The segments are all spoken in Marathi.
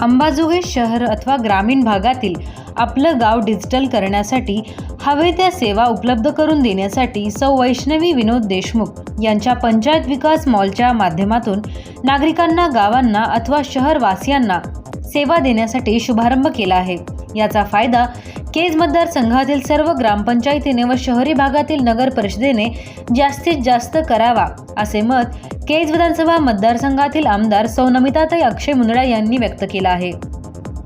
अंबाजोगाई शहर अथवा ग्रामीण भागातील आपलं गाव डिजिटल करण्यासाठी हवे त्या सेवा उपलब्ध करून देण्यासाठी सौ वैष्णवी विनोद देशमुख यांच्या पंचायत विकास मॉलच्या माध्यमातून नागरिकांना गावांना अथवा शहरवासियांना सेवा देण्यासाठी शुभारंभ केला आहे. याचा फायदा केज मतदारसंघातील सर्व ग्रामपंचायतीने व शहरी भागातील नगर परिषदेने जास्तीत जास्त करावा असे मत केज विधानसभा मतदारसंघातील आमदार सौ नमिताताई अक्षय मुंदडा यांनी व्यक्त केलं आहे.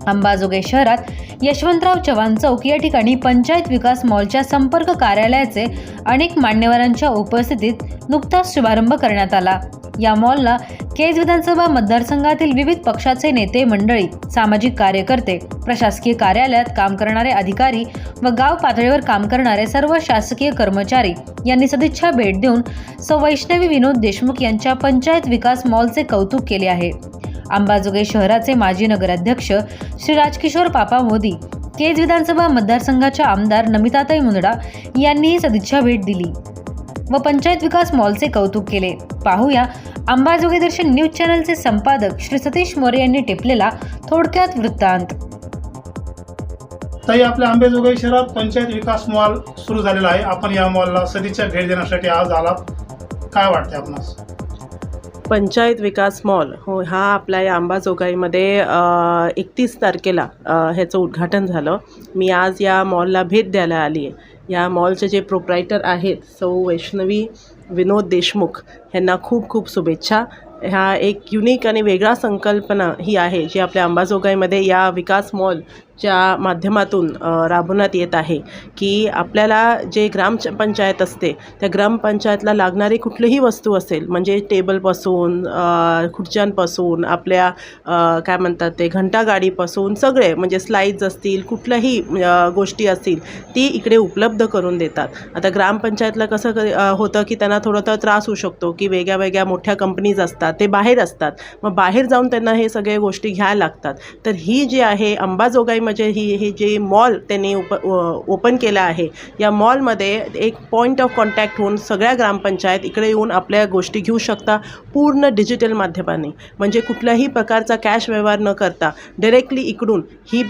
अंबाजोगाई शहरात यशवंतराव चव्हाण चौक या ठिकाणी पंचायत विकास मॉलच्या संपर्क कार्यालयाचे अनेक मान्यवरांच्या उपस्थितीत नुकताच शुभारंभ करण्यात आला. या मॉलला केज विधानसभा मतदारसंघातील विविध पक्षाचे नेते मंडळी सामाजिक कार्यकर्ते प्रशासकीय कार्यालयात काम करणारे अधिकारी व गाव पातळीवर काम करणारे सर्व शासकीय कर्मचारी यांनी सदिच्छा भेट देऊन सवैष्णवी विनोद देशमुख यांच्या पंचायत विकास मॉलचे कौतुक केले आहे. अंबाजोगाई शहराचे माजी नगराध्यक्ष श्री राजकिशोर पापा मोदी केज विधानसभा मतदारसंघाच्या आमदार नमिताताई मुंदडा यांनीही सदिच्छा भेट दिली. व पंचायत विकास मॉलचे कौतुक केले. पाहूया अंबाजोगाई दर्शन न्यूज चॅनलचे संपादक श्री सतीश मोरे यांनी टिपलेला थोडक्यात वृत्तांत. ताई आपल्या आंबेजोगाई शहरात पंचायत विकास मॉल सुरू झालेला आहे. आपण या मॉलला सदिच्छा भेट देण्यासाठी आज आलात. काय वाटते आपणास? पंचायत विकास मॉल. हो हा आपल्या या अंबाजोगाईमध्ये एकतीस तारखेला ह्याचं उद्घाटन झालं. मी आज या मॉलला भेट द्यायला आली आहे या मॉलचे जे प्रोप्रायटर आहेत सौ वैष्णवी विनोद देशमुख यांना खूप खूप शुभेच्छा. ह्या एक युनिक आणि वेगळा संकल्पना ही आहे जी आपल्या अंबाजोगाईमध्ये या विकास मॉल च्या माध्यमातून राबवण्यात येत आहे की आपल्याला जे ग्रामपंचायत असते त्या ग्रामपंचायतला लागणारी कुठलीही वस्तू असेल म्हणजे टेबलपासून खुर्च्यांपासून आपल्या काय म्हणतात ते घंटागाडीपासून सगळे म्हणजे स्लाईड्स असतील कुठल्याही गोष्टी असतील ती इकडे उपलब्ध करून देतात. आता ग्रामपंचायतला कसं क- होतं की त्यांना थोडं तर त्रास होऊ शकतो की वेगळ्या वेगळ्या मोठ्या कंपनीज असतात ते बाहेर असतात. मग बाहेर जाऊन त्यांना हे सगळे गोष्टी घ्यायला लागतात. तर ही जी आहे अंबाजोगाई म्हणजे ही हे जे मॉल त्यांनी उप ओपन केलं आहे या मॉलमध्ये एक पॉईंट ऑफ कॉन्टॅक्ट होऊन सगळ्या ग्रामपंचायत इकडे येऊन आपल्या गोष्टी घेऊ शकता पूर्ण डिजिटल माध्यमाने. म्हणजे कुठल्याही प्रकारचा कॅश व्यवहार न करता डायरेक्टली इकडून ही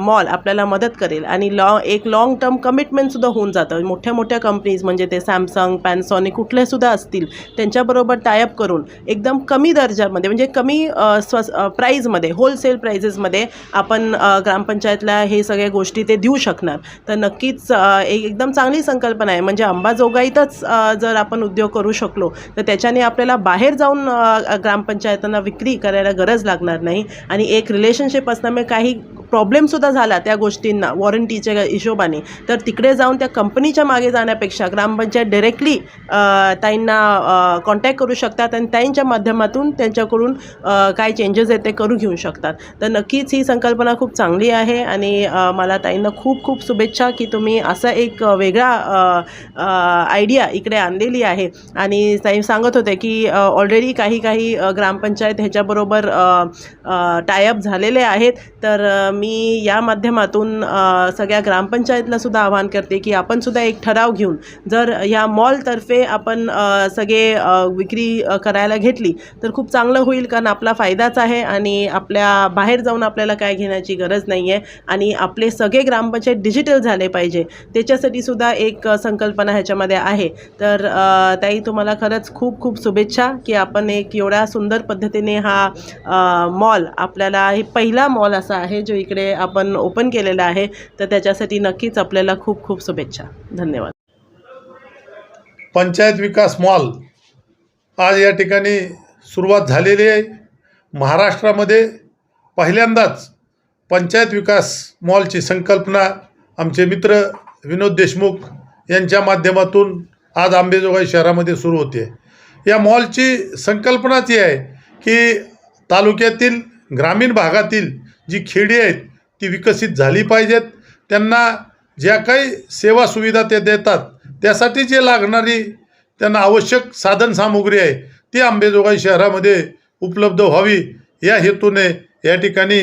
मॉल आपल्याला मदत करेल. आणि लॉ एक लाँग टर्म कमिटमेंटसुद्धा होऊन जातं. मोठ्या मोठ्या कंपनीज म्हणजे ते सॅमसंग पॅनसॉनिक कुठल्यासुद्धा असतील त्यांच्याबरोबर टायअप करून एकदम कमी दर्जामध्ये म्हणजे कमी स्व प्राईजमध्ये होलसेल प्राइजेसमध्ये आपण ग्राम ग्रामपंचायतला हे सगळ्या गोष्टी ते देऊ शकणार. तर नक्कीच एक एकदम चांगली संकल्पना आहे. म्हणजे अंबाजोगाईतच जर आपण उद्योग करू शकलो तर त्याच्याने आपल्याला बाहेर जाऊन ग्रामपंचायतांना विक्री करायला गरज लागणार नाही. आणि एक रिलेशनशिप असल्यामुळे म्हणजे काही प्रॉब्लेमसुद्धा झाला त्या गोष्टींना वॉरंटीच्या हिशोबाने. तर तिकडे जाऊन त्या कंपनीच्या मागे जाण्यापेक्षा ग्रामपंचायत डायरेक्टली ताईंना कॉन्टॅक्ट करू शकतात आणि ताईंच्या माध्यमातून त्यांच्याकडून काय चेंजेस आहेत ते करून घेऊ शकतात. तर नक्कीच ही संकल्पना खूप चांगली आहे. आहे आणि मला ताईंना खूप खूप शुभेच्छा की तुम्ही असा एक वेगळा आयडिया इकडे आणलेली आहे. आणि ताई सांगत होते की ऑलरेडी काही काही ग्रामपंचायत ह्याच्याबरोबर टायअप झालेले आहेत. तर मी या माध्यमातून सगळ्या ग्रामपंचायतला सुद्धा आवाहन करते की आपण सुद्धा एक ठराव घेऊन जर ह्या मॉलतर्फे आपण सगळे विक्री करायला घेतली तर खूप चांगलं होईल कारण आपला फायदाच आहे आणि आपल्या बाहेर जाऊन आपल्याला काय घेण्याची गरज नाही आहे आणि आपले सगळे ग्रामपंचायत डिजिटल झाले पाहिजे. त्याच्यासाठी सुद्धा एक संकल्पना ह्याच्यामध्ये आहे. तर ताई तुम्हाला खरंच खूप खूप शुभेच्छा की आपण एक एवढ्या सुंदर पद्धतीने हा मॉल आपल्याला हे पहिला मॉल असा आहे जो इकडे आपण ओपन केलेला आहे. तर त्याच्यासाठी नक्कीच आपल्याला खूप खूप शुभेच्छा. धन्यवाद. पंचायत विकास मॉल आज या ठिकाणी सुरुवात झालेली आहे. महाराष्ट्रामध्ये पहिल्यांदाच पंचायत विकास मॉलची संकल्पना आमचे मित्र विनोद देशमुख यांच्या माध्यमातून आज आंबेजोगाई शहरामध्ये सुरू होते. या मॉलची संकल्पनाच ही आहे की तालुक्यातील ग्रामीण भागातील जी खेडी आहेत ती विकसित झाली पाहिजेत. त्यांना ज्या काही सेवा सुविधा ते देतात त्यासाठी जे लागणारी त्यांना आवश्यक साधनसामुग्री आहे ती आंबेजोगाई शहरामध्ये उपलब्ध व्हावी या हेतूने या ठिकाणी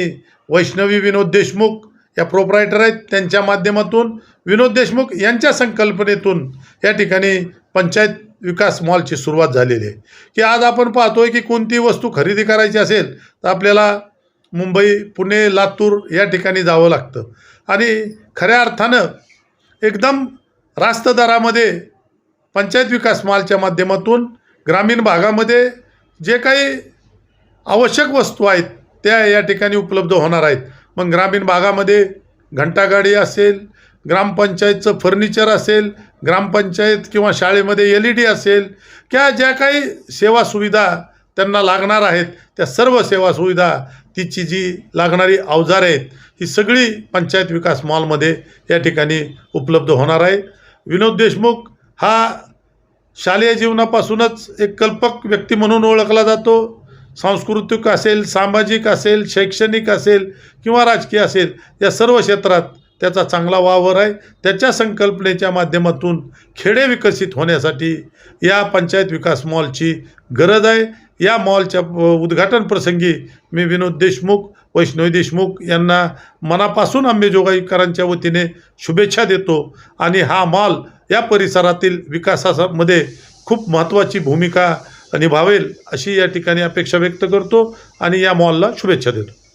वैष्णवी विनोद देशमुख या प्रोप्रायटर आहेत त्यांच्या माध्यमातून विनोद देशमुख यांच्या संकल्पनेतून या ठिकाणी पंचायत विकास मॉलची सुरुवात झालेली आहे. की आज आपण पाहतोय की कोणती वस्तू खरेदी करायची असेल तर आपल्याला मुंबई पुणे लातूर या ठिकाणी जावं लागतं. आणि खऱ्या अर्थानं एकदम रास्त दरामध्ये पंचायत विकास मॉलच्या माध्यमातून ग्रामीण भागामध्ये जे काही आवश्यक वस्तू आहेत त्या या ठिकाणी उपलब्ध होणार आहेत. मग ग्रामीण भागामध्ये घंटागाडी असेल ग्रामपंचायतचं फर्निचर असेल ग्रामपंचायत किंवा शाळेमध्ये एल ई डी असेल किंवा ज्या काही सेवा सुविधा त्यांना लागणार आहेत त्या सर्व सेवा सुविधा तिची जी लागणारी अवजारं आहेत ही सगळी पंचायत विकास मॉलमध्ये या ठिकाणी उपलब्ध होणार आहे. विनोद देशमुख हा शालेय जीवनापासूनच एक कल्पक व्यक्ती म्हणून ओळखला जातो. सांस्कृतिक असेल सामाजिक असेल शैक्षणिक असेल किंवा राजकीय असेल या सर्व क्षेत्रात त्याचा चांगला वावर आहे. त्याच्या संकल्पनेच्या माध्यमातून खेडे विकसित होण्यासाठी या पंचायत विकास मॉलची गरज आहे. या मॉलच्या उद्घाटन प्रसंगी मी विनोद देशमुख वैष्णवी देशमुख यांना मनापासून अंबेजोगाईकरांच्या वतीने शुभेच्छा देतो. आणि हा मॉल या परिसरातील विकासामध्ये खूप महत्त्वाची भूमिका निभावेल अशी या ठिकाणी अपेक्षा व्यक्त करतो आणि या मॉलला शुभेच्छा देतो.